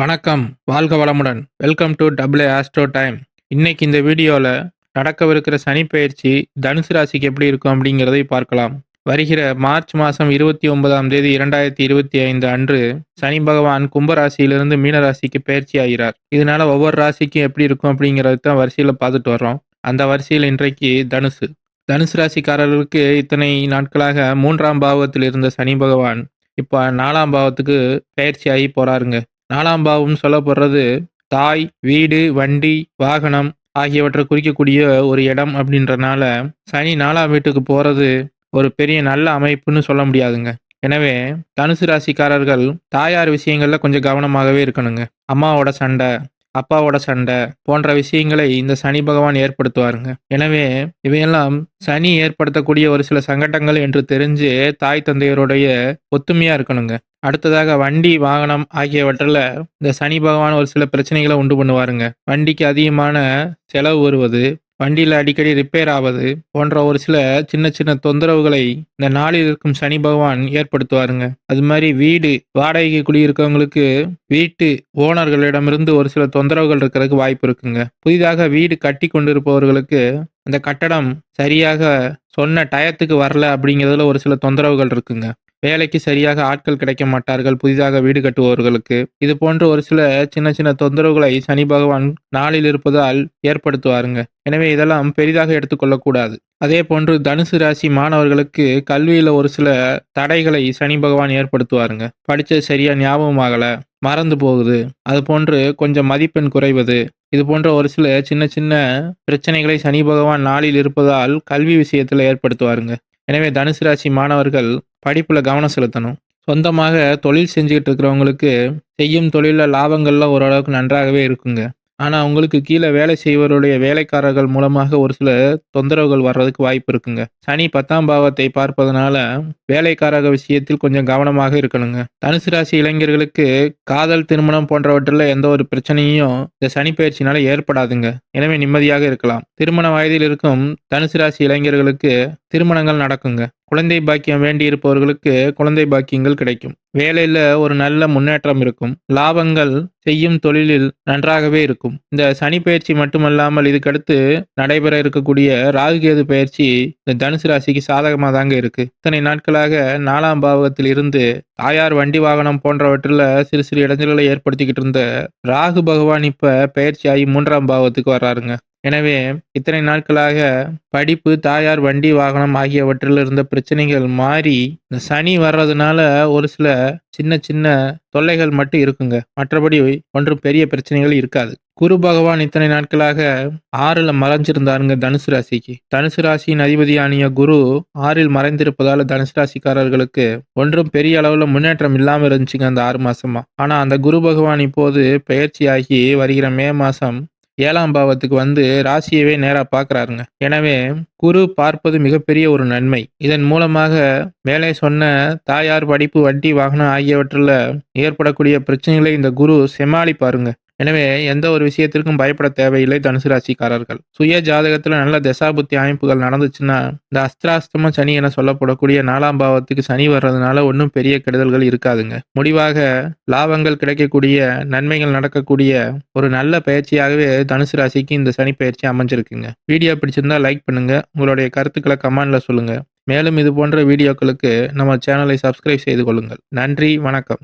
வணக்கம் வாழ்க வளமுடன். Welcome to double astro time இன்னைக்கு இந்த வீடியோவில் நடக்கவிருக்கிற சனி பயிற்சி தனுசு ராசிக்கு எப்படி இருக்கும் அப்படிங்கிறதை பார்க்கலாம். வருகிற மார்ச் மாதம் இருபத்தி ஒன்பதாம் தேதி இரண்டாயிரத்தி இருபத்தி ஐந்து அன்று சனி பகவான் கும்பராசியிலிருந்து மீன ராசிக்கு பயிற்சி ஆகிறார். இதனால ஒவ்வொரு ராசிக்கும் எப்படி இருக்கும் அப்படிங்கிறது தான் வரிசையில் பார்த்துட்டு வர்றோம். அந்த வரிசையில் இன்றைக்கு தனுசு. தனுசு ராசிக்காரர்களுக்கு இத்தனை நாட்களாக மூன்றாம் பாவத்தில் இருந்த சனி பகவான் இப்போ நாலாம் பாவத்துக்கு பயிற்சி ஆகி போறாருங்க. நாலாம் பாவம் சொல்லப்படுறது தாய் வீடு வண்டி வாகனம் ஆகியவற்றை குறிக்கக்கூடிய ஒரு இடம் அப்படின்றனால சனி நாலாம் வீட்டுக்கு போகிறது ஒரு பெரிய நல்ல அமைப்புன்னு சொல்ல முடியாதுங்க. எனவே தனுசு ராசிக்காரர்கள் தாயார் விஷயங்கள்ல கொஞ்சம் கவனமாகவே இருக்கணுங்க. அம்மாவோட சண்டை அப்பாவோட சண்டை போன்ற விஷயங்களை இந்த சனி பகவான் ஏற்படுத்துவாருங்க. எனவே இவையெல்லாம் சனி ஏற்படுத்தக்கூடிய ஒரு சில சங்கடங்கள் என்று தெரிஞ்சு தாய் தந்தையருடைய ஒத்துமையா இருக்கணுங்க. அடுத்ததாக வண்டி வாகனம் ஆகியவற்றில் இந்த சனி பகவான் ஒரு சில பிரச்சனைகளை உண்டு பண்ணுவாருங்க. வண்டிக்கு அதிகமான செலவு வருவது வண்டியில் அடிக்கடி ரிப்பேர் ஆவது போன்ற ஒரு சில சின்ன சின்ன தொந்தரவுகளை இந்த நாளில் இருக்கும் சனி பகவான் ஏற்படுத்துவாருங்க. அது மாதிரி வீடு வாடகைக்கு குடியிருக்கவங்களுக்கு வீட்டு ஓனர்களிடமிருந்து ஒரு சில தொந்தரவுகள் இருக்கிறதுக்கு வாய்ப்பு இருக்குங்க. புதிதாக வீடு கட்டி கொண்டிருப்பவர்களுக்கு அந்த கட்டடம் சரியாக சொன்ன டயத்துக்கு வரல அப்படிங்கிறதுல ஒரு சில தொந்தரவுகள் இருக்குங்க. வேலைக்கு சரியாக ஆட்கள் கிடைக்க மாட்டார்கள் புதிதாக வீடு கட்டுபவர்களுக்கு. இது போன்ற ஒரு சில சின்ன சின்ன தொந்தரவுகளை சனி பகவான் நாளில் இருப்பதால் ஏற்படுத்துவாருங்க. எனவே இதெல்லாம் பெரிதாக எடுத்துக்கொள்ளக்கூடாது. அதே போன்று தனுசு ராசி மாணவர்களுக்கு கல்வியில ஒரு சில தடைகளை சனி பகவான் ஏற்படுத்துவாருங்க. படிச்சது சரியா ஞாபகமாகல மறந்து போகுது. அது போன்று கொஞ்சம் மதிப்பெண் குறைவது இது போன்ற ஒரு சில சின்ன சின்ன பிரச்சனைகளை சனி பகவான் நாளில் இருப்பதால் கல்வி விஷயத்துல ஏற்படுத்துவாருங்க. எனவே தனுசு ராசி மாணவர்கள் படிப்பில் கவனம் செலுத்தணும். சொந்தமாக தொழில் செஞ்சுக்கிட்டு இருக்கிறவங்களுக்கு செய்யும் தொழிலில் லாபங்கள்லாம் ஓரளவுக்கு நன்றாகவே இருக்குங்க. ஆனால் உங்களுக்கு கீழே வேலை செய்வருடைய வேலைக்காரர்கள் மூலமாக ஒரு சில தொந்தரவுகள் வர்றதுக்கு வாய்ப்பு இருக்குங்க. சனி பத்தாம் பாவத்தை பார்ப்பதனால வேலைக்காரக விஷயத்தில் கொஞ்சம் கவனமாக இருக்கணுங்க. தனுசு ராசி இளைஞர்களுக்கு காதல் திருமணம் போன்றவற்றில் எந்த ஒரு பிரச்சனையும் இந்த சனி பயிற்சினால ஏற்படாதுங்க. எனவே நிம்மதியாக இருக்கலாம். திருமண வயதில் இருக்கும் தனுசு ராசி இளைஞர்களுக்கு திருமணங்கள் நடக்குங்க. குழந்தை பாக்கியம் வேண்டி இருப்பவர்களுக்கு குழந்தை பாக்கியங்கள் கிடைக்கும். வேலையில ஒரு நல்ல முன்னேற்றம் இருக்கும். லாபங்கள் செய்யும் தொழிலில் நன்றாகவே இருக்கும். இந்த சனி பயிற்சி மட்டுமல்லாமல் இதுக்கடுத்து நடைபெற இருக்கக்கூடிய ராகுகேது பயிற்சி இந்த தனுசு ராசிக்கு சாதகமாக தாங்க இருக்கு. இத்தனை நாட்களாக நாலாம் பாவகத்தில் இருந்து தாயார் வண்டி வாகனம் போன்றவற்றில் சிறு சிறு இடைஞ்சல்களை ஏற்படுத்திக்கிட்டு இருந்த ராகு பகவான் இப்ப பயிற்சி ஆகி மூன்றாம் பாவத்துக்கு வர்றாருங்க. எனவே இத்தனை நாட்களாக படிப்பு தாயார் வண்டி வாகனம் ஆகியவற்றில் இருந்த பிரச்சனைகள் மாறி இந்த சனி வர்றதுனால ஒரு சில சின்ன சின்ன தொல்லைகள் மட்டும் இருக்குங்க. மற்றபடி ஒன்றும் பெரிய பிரச்சனைகள் இருக்காது. குரு பகவான் இத்தனை நாட்களாக ஆறுல மறைஞ்சிருந்தாருங்க தனுசு ராசிக்கு. தனுசு ராசியின் அதிபதியானிய குரு ஆறில் மறைந்திருப்பதால தனுசு ராசிக்காரர்களுக்கு ஒன்றும் பெரிய அளவுல முன்னேற்றம் இல்லாம இருந்துச்சுங்க அந்த ஆறு மாசமா. ஆனா அந்த குரு பகவான் இப்போது பயிற்சியாகி வருகிற மே மாசம் ஏழாம் பாவத்துக்கு வந்து ராசியவே நேரா பார்க்குறாருங்க எனவே குரு பார்ப்பது மிகப்பெரிய ஒரு நன்மை. இதன் மூலமாக மேலே சொன்ன தாயார் படிப்பு வட்டி வாகனம் ஆகியவற்றில் ஏற்படக்கூடிய பிரச்சனைகளை இந்த குரு சமாளிப்பாருங்க. எனவே எந்த ஒரு விஷயத்திற்கும் பயப்பட தேவையில்லை தனுசு ராசிக்காரர்கள். சுய ஜாதகத்துல நல்ல தசாபுத்தி அமைப்புகள் நடந்துச்சுன்னா இந்த அஸ்திராஸ்தம சனி என சொல்லப்படக்கூடிய நாலாம் பாவத்துக்கு சனி வர்றதுனால ஒன்றும் பெரிய கெடுதல்கள் இருக்காதுங்க. முடிவாக லாபங்கள் கிடைக்கக்கூடிய நன்மைகள் நடக்கக்கூடிய ஒரு நல்ல பயிற்சியாகவே தனுசு ராசிக்கு இந்த சனி பயிற்சி அமைஞ்சிருக்குங்க. வீடியோ பிடிச்சிருந்தா லைக் பண்ணுங்க. உங்களுடைய கருத்துக்களை கமெண்ட்ல சொல்லுங்க. மேலும் இது போன்ற வீடியோக்களுக்கு நம்ம சேனலை சப்ஸ்கிரைப் செய்து கொள்ளுங்கள். நன்றி வணக்கம்.